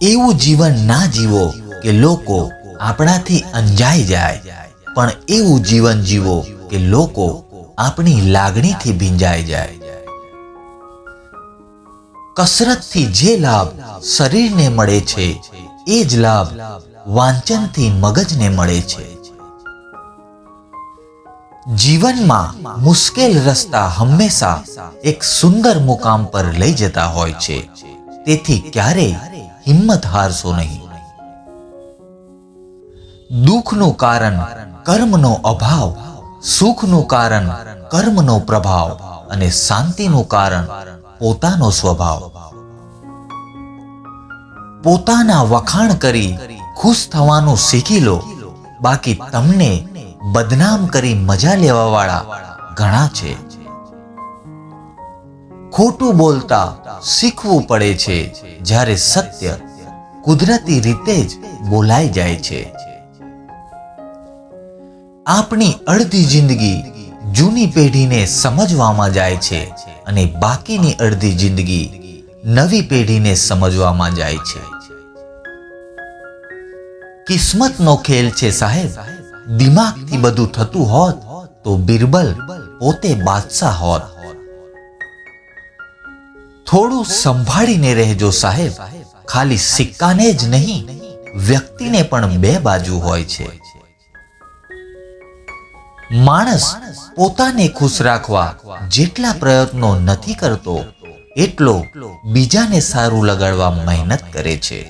એવું જીવન ના જીવો કે લોકો આપણાથી અંજાઈ જાય. પણ એવું જીવન જીવો કે લોકો આપણી લાગણીથી ભીંજાઈ જાય. કસરતથી જે લાભ શરીરને મળે છે, એ જ લાભ વાંચનથી મગજને મળે છે. જીવનમાં મુશ્કેલ રસ્તા હંમેશા એક સુંદર મુકામ પર લઈ જતા હોય છે. તેથી ક્યારેય હિંમત હારશો નહીં? દુઃખનું કારણ કર્મનો અભાવ, સુખનું કારણ કર્મનો પ્રભાવ અને શાંતિનું કારણ પોતાનો સ્વભાવ. પોતાના વખાણ કરી ખુશ થવાનું શીખી લો. બાકી તમને બદનામ કરી મજા લેવા વાળા ઘણા છે. ખોટું બોલતા શીખવું પડે છે જ્યારે સત્ય કુદરતી રીતે જ બોલાઈ જાય છે. આપણી અડધી જિંદગી જૂની પેઢીને સમજવામાં જાય છે અને બાકીની અડધી જિંદગી નવી પેઢીને સમજવામાં જાય છે. કિસ્મતનો ખેલ છે સાહેબ. દિમાગથી બધું થતું હોત તો બિરબલ પોતે બાદશાહ હોત. થોડું સંભાળીને રહેજો સાહેબ. ખાલી સિક્કાને જ નહીં, વ્યક્તિને પણ બે બાજુ હોય છે. માણસ પોતાને ખુશ રાખવા જેટલા પ્રયત્નો નથી કરતો, એટલો બીજાને સારું લગાડવા મહેનત કરે છે.